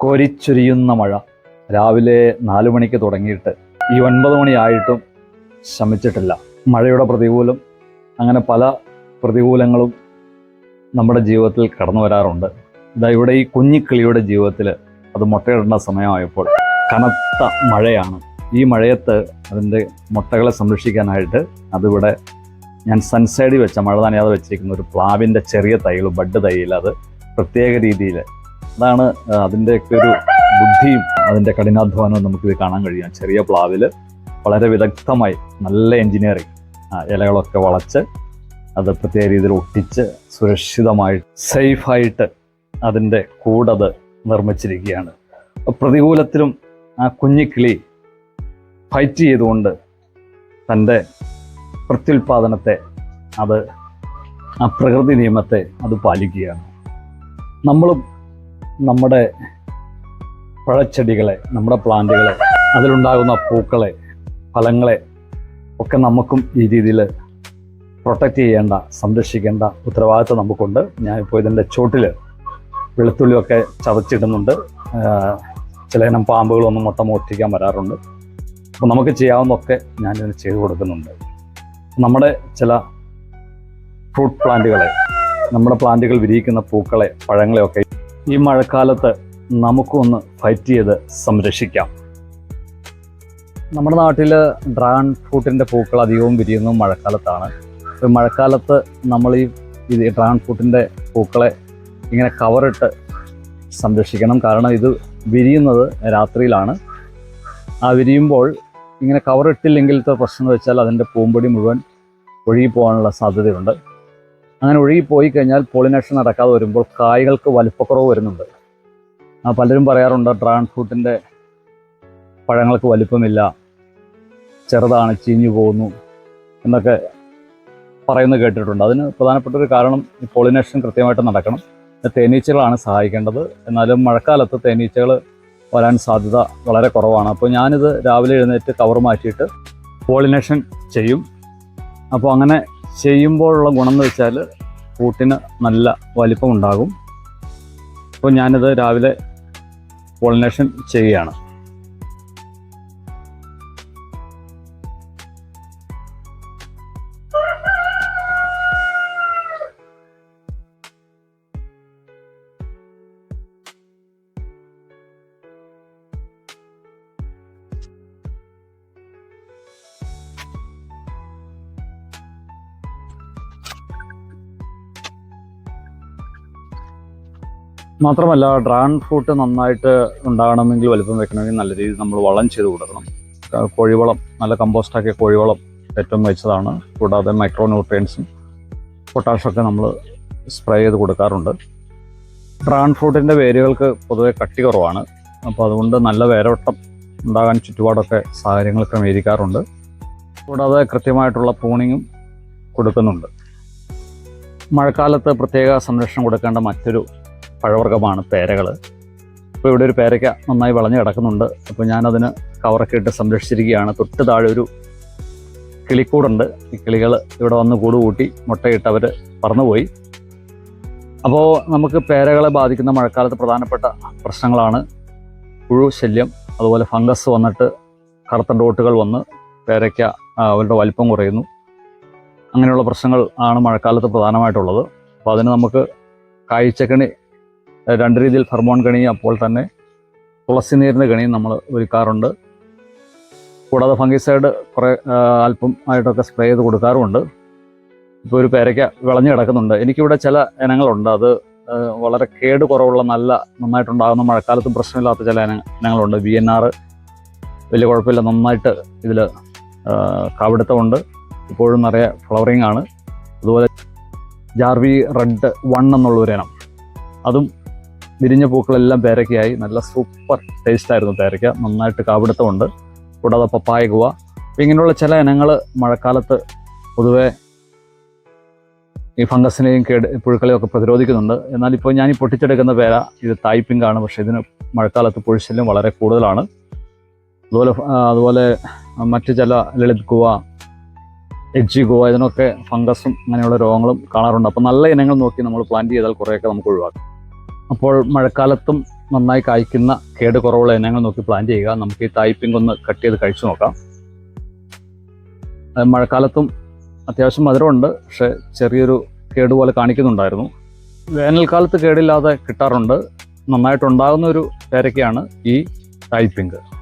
കോരിച്ചൊരിയുന്ന മഴ. രാവിലെ നാലു മണിക്ക് തുടങ്ങിയിട്ട് ഈ ഒൻപത് മണിയായിട്ടും ശമിച്ചിട്ടില്ല. മഴയുടെ പ്രതികൂലം അങ്ങനെ പല പ്രതികൂലങ്ങളും നമ്മുടെ ജീവിതത്തിൽ കടന്നു വരാറുണ്ട്. ഇതാ ഇവിടെ ഈ കുഞ്ഞിക്കിളിയുടെ ജീവിതത്തിൽ അത് മുട്ടയിടേണ്ട സമയമായപ്പോൾ കനത്ത മഴയാണ്. ഈ മഴയത്ത് അതിന്റെ മുട്ടകളെ സംരക്ഷിക്കാനായിട്ട് അതിവിടെ ഞാൻ സൺസൈഡിൽ വെച്ച മഴ നനയാതെ വെച്ചിരിക്കുന്ന ഒരു പ്ലാവിന്റെ ചെറിയ തൈകൾ ബഡ് തൈയിൽ അത് പ്രത്യേക രീതിയിൽ. അതാണ് അതിന്റെയൊക്കെ ഒരു ബുദ്ധിയും അതിന്റെ കഠിനാധ്വാനവും നമുക്കിത് കാണാൻ കഴിയാം. ചെറിയ പ്ലാവിൽ വളരെ വിദഗ്ധമായി നല്ല എൻജിനീയറിങ് ഇലകളൊക്കെ വളച്ച് അത് പ്രത്യേക രീതിയിൽ ഒട്ടിച്ച് സുരക്ഷിതമായി സേഫായിട്ട് അതിന്റെ കൂടത് നിർമ്മിച്ചിരിക്കുകയാണ്. പ്രതികൂലത്തിലും ആ കുഞ്ഞിക്കിളി ഫൈറ്റ് ചെയ്തുകൊണ്ട് തന്റെ പ്രത്യുൽപാദനത്തെ അത് ആ പ്രകൃതി നിയമത്തെ അത് പാലിക്കുകയാണ്. നമ്മളും നമ്മുടെ പഴച്ചെടികളെ നമ്മുടെ പ്ലാന്റുകളെ അതിലുണ്ടാകുന്ന പൂക്കളെ ഫലങ്ങളെ ഒക്കെ നമുക്കും ഈ രീതിയിൽ പ്രൊട്ടക്റ്റ് ചെയ്യേണ്ട സംരക്ഷിക്കേണ്ട ഉത്തരവാദിത്വം നമുക്കുണ്ട്. ഞാനിപ്പോൾ ഇതിന്റെ ചോട്ടിൽ വെളുത്തുള്ളിയൊക്കെ ചതച്ചിടുന്നുണ്ട്. ചിലയിനം പാമ്പുകളൊന്നും മൊത്തം ഒട്ടിക്കാൻ വരാറുണ്ട്. അപ്പോൾ നമുക്ക് ചെയ്യാവുന്നതൊക്കെ ഞാനിതിന് ചെയ്തു കൊടുക്കുന്നുണ്ട്. നമ്മുടെ ചില ഫ്രൂട്ട് പ്ലാന്റുകളെ നമ്മുടെ പ്ലാന്റുകൾ വിരിയിക്കുന്ന പൂക്കളെ പഴങ്ങളെയൊക്കെ ഈ മഴക്കാലത്ത് നമുക്കൊന്ന് ഫൈറ്റ് ചെയ്ത് സംരക്ഷിക്കാം. നമ്മുടെ നാട്ടിൽ ഡ്രാഗൺ ഫ്രൂട്ടിന്റെ പൂക്കൾ അധികവും വിരിയുന്നത് മഴക്കാലത്താണ്. അപ്പോൾ മഴക്കാലത്ത് നമ്മൾ ഈ ഇത് ഡ്രാഗൺ ഫ്രൂട്ടിന്റെ പൂക്കളെ ഇങ്ങനെ കവറിട്ട് സംരക്ഷിക്കണം. കാരണം ഇത് വിരിയുന്നത് രാത്രിയിലാണ്. ആ വിരിയുമ്പോൾ ഇങ്ങനെ കവറിട്ടില്ലെങ്കിലത്തെ പ്രശ്നം എന്ന് വെച്ചാൽ അതിന്റെ പൂമ്പൊടി മുഴുവൻ ഒഴുകി പോകാനുള്ള സാധ്യതയുണ്ട്. അങ്ങനെ ഒഴുകി പോയി കഴിഞ്ഞാൽ പോളിനേഷൻ നടക്കാതെ വരുമ്പോൾ കായകൾക്ക് വലുപ്പക്കുറവ് വരുന്നുണ്ട്. ആ പലരും പറയാറുണ്ട് ഡ്രാഗൺ ഫ്രൂട്ടിന്റെ പഴങ്ങൾക്ക് വലിപ്പമില്ല ചെറുതാണ് ചീഞ്ഞു പോകുന്നു എന്നൊക്കെ പറയുന്നത് കേട്ടിട്ടുണ്ട്. അതിന് പ്രധാനപ്പെട്ട ഒരു കാരണം ഈ പോളിനേഷൻ കൃത്യമായിട്ട് നടക്കണം. തേനീച്ചകളാണ് സഹായിക്കേണ്ടത്. എന്നാലും മഴക്കാലത്ത് തേനീച്ചകൾ വരാൻ സാധ്യത വളരെ കുറവാണ്. അപ്പോൾ ഞാനിത് രാവിലെ എഴുന്നേറ്റ് കവർ മാറ്റിയിട്ട് പോളിനേഷൻ ചെയ്യും. അപ്പോൾ അങ്ങനെ ചെയ്യുമ്പോഴുള്ള ഗുണം എന്ന് വെച്ചാൽ കൂട്ടിന് നല്ല വലിപ്പം ഉണ്ടാകും. അപ്പോൾ ഞാനിത് രാവിലെ പോളിനേഷൻ ചെയ്യുകയാണ്. മാത്രമല്ല ഡ്രാഗൺ ഫ്രൂട്ട് നന്നായിട്ട് ഉണ്ടാകണമെങ്കിൽ വലിപ്പം വെക്കണമെങ്കിൽ നല്ല രീതിയിൽ നമ്മൾ വളം ചെയ്ത് കൊടുക്കണം കോഴിവളം നല്ല കമ്പോസ്റ്റാക്കിയ കോഴിവളം ഏറ്റവും മികച്ചതാണ് കൂടാതെ മൈക്രോ ന്യൂട്രിയൻസും പൊട്ടാഷൊക്കെ നമ്മൾ സ്പ്രേ ചെയ്ത് കൊടുക്കാറുണ്ട്. ഡ്രാഗൺ ഫ്രൂട്ടിന്റെ വേരുകൾക്ക് പൊതുവെ കട്ടി കുറവാണ്. അപ്പോൾ അതുകൊണ്ട് നല്ല വേരോട്ടം ഉണ്ടാകാൻ ചുറ്റുപാടൊക്കെ സാഹചര്യങ്ങൾ ക്രമീകരിക്കാറുണ്ട്. കൂടാതെ കൃത്യമായിട്ടുള്ള പൂണിങ്ങും കൊടുക്കുന്നുണ്ട്. മഴക്കാലത്ത് പ്രത്യേക സംരക്ഷണം കൊടുക്കേണ്ട മറ്റൊരു പഴവർഗമാണ് പേരകൾ. അപ്പോൾ ഇവിടെ ഒരു പേരയ്ക്ക നന്നായി വളഞ്ഞു കിടക്കുന്നുണ്ട്. അപ്പോൾ ഞാനതിന് കവറൊക്കെ ഇട്ട് സംരക്ഷിച്ചിരിക്കുകയാണ്. തൊട്ട് താഴെ ഒരു കിളിക്കൂടുണ്ട്. ഈ കിളികൾ ഇവിടെ വന്ന് കൂട് കൂട്ടി മുട്ടയിട്ട് അവർ പറന്നുപോയി. അപ്പോൾ നമുക്ക് പേരകളെ ബാധിക്കുന്ന മഴക്കാലത്ത് പ്രധാനപ്പെട്ട പ്രശ്നങ്ങളാണ് പുഴു ശല്യം അതുപോലെ ഫംഗസ് വന്നിട്ട് കറുത്ത ഡോട്ടുകൾ വന്ന് പേരയ്ക്ക അവരുടെ വലിപ്പം കുറയുന്നു. അങ്ങനെയുള്ള പ്രശ്നങ്ങൾ ആണ് മഴക്കാലത്ത് പ്രധാനമായിട്ടുള്ളത്. അപ്പോൾ അതിന് നമുക്ക് കായ്ച്ചക്കണി ഏഹ് രണ്ട് രീതിയിൽ ഫെർമോൺ കണി അപ്പോൾ തന്നെ തുളസി നീരിന്റെ കണിയും നമ്മൾ ഒരുക്കാറുണ്ട്. കൂടാതെ ഫംഗിസൈഡ് കുറേ അല്പം ആയിട്ടൊക്കെ സ്പ്രേ ചെയ്ത് കൊടുക്കാറുമുണ്ട്. ഇപ്പോൾ ഒരു പേരയ്ക്ക വിളഞ്ഞു കിടക്കുന്നുണ്ട്. എനിക്കിവിടെ ചില ഇനങ്ങളുണ്ട്. അത് വളരെ കേട് കുറവുള്ള നല്ല നന്നായിട്ടുണ്ടാകുന്ന മഴക്കാലത്തും പ്രശ്നമില്ലാത്ത ചില ഇന ഇനങ്ങളുണ്ട്. ബി എൻ ആർ വലിയ കുഴപ്പമില്ല. നന്നായിട്ട് ഇതിൽ കാവിടുത്തമുണ്ട്. ഇപ്പോഴും നിറയെ ഫ്ലവറിങ് ആണ്. അതുപോലെ ജാർവി റെഡ് വൺ എന്നുള്ള ഒരു ഇനം. അതും വിരിഞ്ഞ പൂക്കളെല്ലാം പേരയ്ക്കയായി നല്ല സൂപ്പർ ടേസ്റ്റ് ആയിരുന്നു പേരയ്ക്ക നന്നായിട്ട് കാപിടുത്തമുണ്ട്. കൂടാതെ പപ്പായ ഗുവ. അപ്പം ഇങ്ങനെയുള്ള ചില ഇനങ്ങൾ മഴക്കാലത്ത് പൊതുവെ ഈ ഫംഗസിനെയും കേട് പുഴുക്കളെയും ഒക്കെ പ്രതിരോധിക്കുന്നുണ്ട്. എന്നാൽ ഇപ്പോൾ ഞാൻ ഈ പൊട്ടിച്ചെടുക്കുന്ന പേര ഇത് തായ്പിങ്ക് ആണ്. പക്ഷേ ഇതിന് മഴക്കാലത്ത് പുഴുശല്യം വളരെ കൂടുതലാണ്. അതുപോലെ അതുപോലെ മറ്റ് ചില ലളിത് ഗുവ എഡ്ജിഗോ ഇതിനൊക്കെ ഫംഗസും അങ്ങനെയുള്ള രോഗങ്ങളും കാണാറുണ്ട്. അപ്പോൾ നല്ല ഇനങ്ങൾ നോക്കി നമ്മൾ പ്ലാന്റ് ചെയ്താൽ കുറേയൊക്കെ നമുക്ക് ഒഴിവാക്കാം. അപ്പോൾ മഴക്കാലത്തും നന്നായി കായ്ക്കുന്ന കേട് കുറവുള്ള ഇനങ്ങൾ നോക്കി പ്ലാൻ ചെയ്യുക. നമുക്ക് ഈ തായ്പിങ് ഒന്ന് കട്ട് ചെയ്ത് കഴിച്ചു നോക്കാം. മഴക്കാലത്തും അത്യാവശ്യം മധുരമുണ്ട്. പക്ഷെ ചെറിയൊരു കേട് പോലെ കാണിക്കുന്നുണ്ടായിരുന്നു. വേനൽക്കാലത്ത് കേടില്ലാതെ കിട്ടാറുണ്ട്. നന്നായിട്ടുണ്ടാകുന്ന ഒരു പേരക്കെയാണ് ഈ തായ്പിങ്ക്.